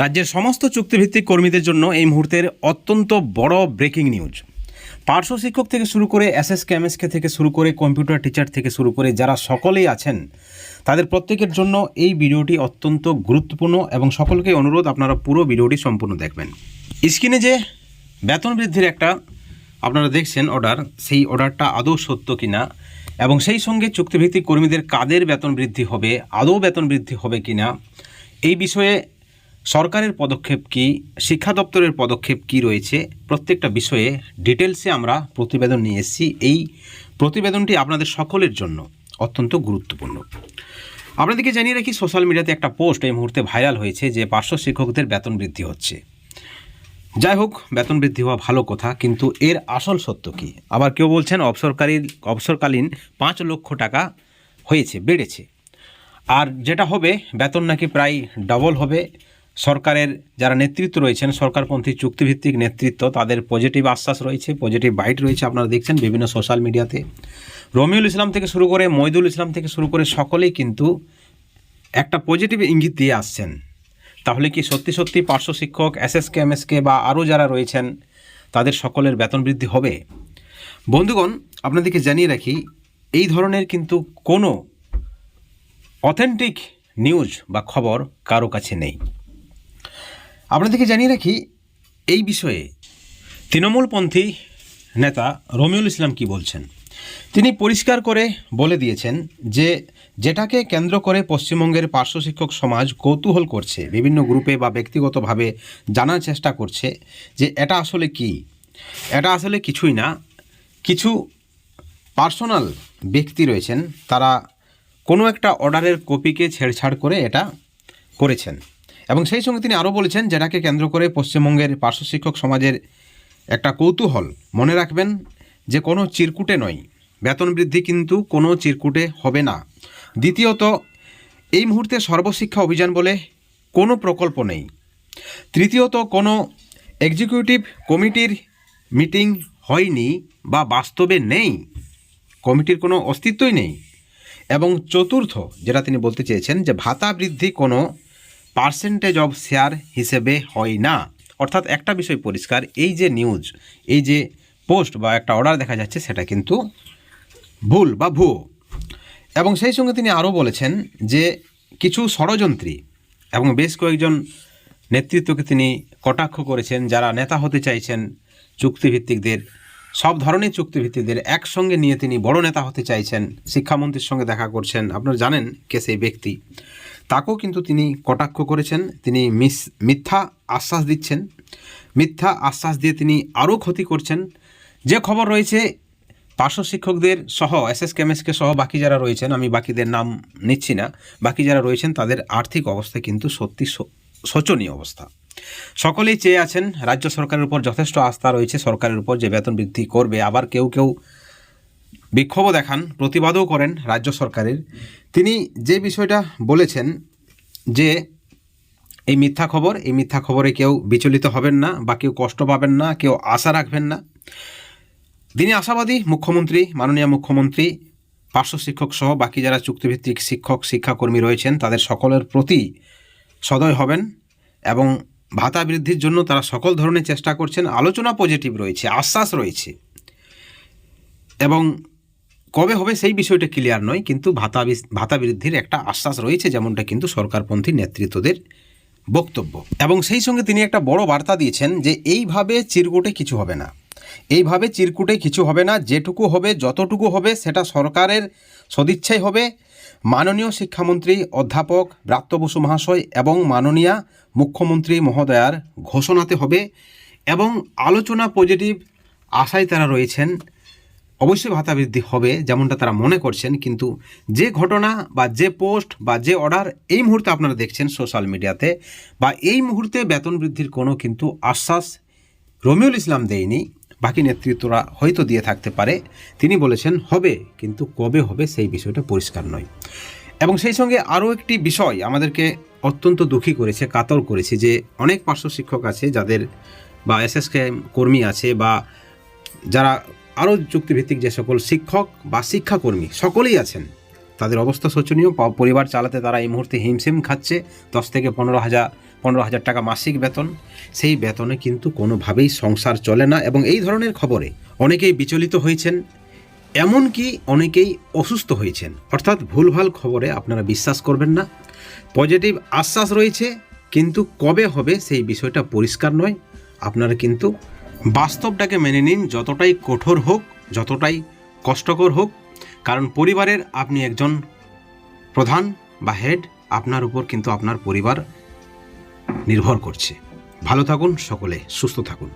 রাজ্যের সমস্ত চুক্তিভিত্তিক কর্মীদের জন্য এই মুহূর্তের অত্যন্ত বড় ব্রেকিং নিউজ পার্শ্ব শিক্ষক থেকে শুরু করে এস এস কেএমএসকে থেকে শুরু করে কম্পিউটার টিচার থেকে শুরু করে যারা সকলেই আছেন, তাদের প্রত্যেকের জন্য এই ভিডিওটি অত্যন্ত গুরুত্বপূর্ণ এবং সকলকে অনুরোধ আপনারা পুরো ভিডিওটি সম্পূর্ণ দেখবেন। স্ক্রিনে যে বেতন বৃদ্ধির একটা আপনারা দেখছেন অর্ডার সেই অর্ডারটা আদৌ সত্য কিনা এবং সেই সঙ্গে চুক্তিভিত্তিক কর্মীদের কাদের বেতন বৃদ্ধি হবে, আদৌ বেতন বৃদ্ধি হবে কিনা, এই বিষয়ে সরকারের পদক্ষেপ কি, শিক্ষা দপ্তরের পদক্ষেপ কি রয়েছে, প্রত্যেকটা বিষয়ে ডিটেলসে আমরা প্রতিবেদন নিয়ে এসেছি। এই প্রতিবেদনটি আপনাদের সকলের জন্য অত্যন্ত গুরুত্বপূর্ণ। আপনাদেরকে জানিয়ে রাখি, সোশ্যাল মিডিয়াতে একটা পোস্ট এই মুহূর্তে ভাইরাল হয়েছে যে পার্শ্ব শিক্ষকদের বেতন বৃদ্ধি হচ্ছে। যাই হোক, বেতন বৃদ্ধি হওয়া ভালো কথা, কিন্তু এর আসল সত্য কি? আবার কেউ বলছেন, অবসরকারী, অবসরকালীন পাঁচ লক্ষ টাকা হয়েছে, বেড়েছে। আর যেটা হবে, বেতন নাকি প্রায় ডবল হবে। সরকারের যারা নেতৃত্ব রয়েছেন, সরকারপন্থী চুক্তিভিত্তিক নেতৃত্ব, তাদের পজিটিভ আশ্বাস রয়েছে পজিটিভ বাইট রয়েছে আপনারা দেখছেন বিভিন্ন সোশ্যাল মিডিয়াতে রমিউল ইসলাম থেকে শুরু করে মইদুল ইসলাম থেকে শুরু করে সকলেই কিন্তু একটা পজিটিভ ইঙ্গিত দিয়ে আসছেন। তাহলে কি সত্যি সত্যি পার্শ্ব শিক্ষক এসএসকে এমএসকে বা আরও যারা রয়েছেন, তাদের সকলের বেতন বৃদ্ধি হবে? বন্ধুগণ, আপনাদেরকে জানিয়ে রাখি, এই ধরনের কিন্তু কোনো অথেন্টিক নিউজ বা খবর কারও কাছে নেই। আপনাদেরকে জানিয়ে রাখি, এই বিষয়ে তৃণমূলপন্থী নেতা রমিউল ইসলাম কি বলছেন? তিনি পরিষ্কার করে বলে দিয়েছেন যে, যেটাকে কেন্দ্র করে পশ্চিমবঙ্গের পার্শ্ব শিক্ষক সমাজ কৌতূহল করছে, বিভিন্ন গ্রুপে বা ব্যক্তিগতভাবে জানার চেষ্টা করছে যে, এটা আসলে কি? এটা আসলে কিছুই না। কিছু পার্সোনাল ব্যক্তি রয়েছেন, তারা কোনো একটা অর্ডারের কপিকে ছেড়ছাড় করে এটা করেছেন। এবং সেই সঙ্গে তিনি আরও বলেছেন যেটাকে কেন্দ্র করে পশ্চিমবঙ্গের পার্শ্ব শিক্ষক সমাজের একটা কৌতূহল। মনে রাখবেন যে কোনো চিরকুটে নয়। বেতন বৃদ্ধি কিন্তু কোনো চিরকুটে হবে না। দ্বিতীয়ত, এই মুহূর্তে সর্বশিক্ষা অভিযান বলে কোনো প্রকল্প নেই। তৃতীয়ত, কোনো এক্সিকিউটিভ কমিটির মিটিং হয়নি বা বাস্তবে নেই। কমিটির কোনো অস্তিত্বই নেই। এবং চতুর্থ, যেটা তিনি বলতে চেয়েছেন যে ভাতা বৃদ্ধি কোনো পার্সেন্টেজ অফ শেয়ার হিসেবে হয় না। অর্থাৎ একটা বিষয় পরিষ্কার, এই যে নিউজ এই যে পোস্ট বা একটা অর্ডার দেখা যাচ্ছে, সেটা কিন্তু ভুল বা ভুয়ো। এবং সেই সঙ্গে তিনি আরও বলেছেন যে কিছু ষড়যন্ত্রী এবং বেশ কয়েকজন নেতৃত্বকে তিনি কটাক্ষ করেছেন, যারা নেতা হতে চাইছেন চুক্তিভিত্তিকদের, সব ধরনের চুক্তিভিত্তিকদের একসঙ্গে নিয়ে তিনি বড় নেতা হতে চাইছেন। শিক্ষামন্ত্রীর সঙ্গে দেখা করছেন, আপনারা জানেন কে সেই ব্যক্তি। তাকেও কিন্তু তিনি কটাক্ষ করেছেন। তিনি মিস, মিথ্যা আশ্বাস দিচ্ছেন। মিথ্যা আশ্বাস দিয়ে তিনি আরও ক্ষতি করছেন। যে খবর রয়েছে, পার্শ্ব শিক্ষকদের সহ এস এস কেমএসকে সহ বাকি যারা রয়েছেন, আমি বাকিদের নাম নিচ্ছি না, বাকি যারা রয়েছেন তাদের আর্থিক অবস্থা কিন্তু সত্যি শোচনীয় অবস্থা। সকলেই চেয়ে আছেন, রাজ্য সরকারের উপর যথেষ্ট আস্থা রয়েছে, সরকারের উপর যে বেতন বৃদ্ধি করবে, আবার কেউ কেউ বিক্ষোভও দেখান, প্রতিবাদও করেন রাজ্য সরকারের। তিনি যে বিষয়টা বলেছেন যে এই মিথ্যা খবর, এই মিথ্যা খবরে কেউ বিচলিত হবেন না বা কেউ কষ্ট পাবেন না, কেউ আশা রাখবেন না। তিনি আশাবাদী মুখ্যমন্ত্রী, মাননীয় মুখ্যমন্ত্রী, পার্শ্ব শিক্ষক সহ বাকি যারা চুক্তিভিত্তিক শিক্ষক, শিক্ষাকর্মী রয়েছেন, তাদের সকলের প্রতি সদয় হবেন এবং ভাতা বৃদ্ধির জন্য তারা সকল ধরনের চেষ্টা করছেন। আলোচনা পজিটিভ রয়েছে, আশ্বাস রয়েছে এবং কবে হবে সেই বিষয়টা ক্লিয়ার নয়, কিন্তু ভাতা ভাতা বৃদ্ধির একটা আশ্বাস রয়েছে, যেমনটা কিন্তু সরকারপন্থী নেতৃত্বদের বক্তব্য। এবং সেই সঙ্গে তিনি একটা বড় বার্তা দিয়েছেন যে, এইভাবে চিরকুটে কিছু হবে না। এইভাবে চিরকুটে কিছু হবে না। যেটুকু হবে, যতটুকু হবে, সেটা সরকারের সদিচ্ছাই হবে। মাননীয় শিক্ষামন্ত্রী, অধ্যাপক ব্রাত্য বসু মহাশয় এবং মাননীয়া মুখ্যমন্ত্রী মহোদয়ার ঘোষণাতে হবে এবং আলোচনা পজিটিভ আশায় তারা রয়েছেন। অবশ্যই ভাতা বৃদ্ধি হবে, যেমনটা তারা মনে করছেন, কিন্তু যে ঘটনা বা যে পোস্ট বা যে অর্ডার এই মুহূর্তে আপনারা দেখছেন সোশ্যাল মিডিয়াতে বা এই মুহূর্তে বেতন বৃদ্ধির কোনো কিন্তু আশ্বাস রমিউল ইসলাম দেয়নি, বাকি নেতৃত্বরা হয়তো দিয়ে থাকতে পারে। তিনি বলেছেন, হবে, কিন্তু কবে হবে সেই বিষয়টা পরিষ্কার নয়। এবং সেই সঙ্গে আরও একটি বিষয় আমাদেরকে অত্যন্ত দুঃখী করেছে, কাতর করেছে যে অনেক পার্শ্ব শিক্ষক আছে যাদের বা এসএসকে কর্মী আছে বা যারা আরও চুক্তিভিত্তিক যে সকল শিক্ষক বা শিক্ষাকর্মী সকলেই আছেন, তাদের অবস্থা শোচনীয়। পরিবার চালাতে তারা এই মুহূর্তে হিমশিম খাচ্ছে। দশ থেকে পনেরো হাজার পনেরো হাজার টাকা মাসিক বেতন। সেই বেতনে কিন্তু কোনোভাবেই সংসার চলে না এবং এই ধরনের খবরে অনেকেই বিচলিত হয়েছেন, এমনকি অনেকেই অসুস্থ হয়েছেন। অর্থাৎ ভুলভাল খবরে আপনারা বিশ্বাস করবেন না। পজিটিভ আশ্বাস রয়েছে, কিন্তু কবে হবে সেই বিষয়টা পরিষ্কার নয়। আপনারা কিন্তু বাস্তবটাকে মেনে নিন যতটাই কঠোর হোক, যতটাই কষ্টকর হোক। কারণ পরিবারের আপনি একজন প্রধান বা হেড আপনার উপর কিন্তু আপনার পরিবার নির্ভর করছে। ভালো থাকুন সকলে, সুস্থ থাকুন।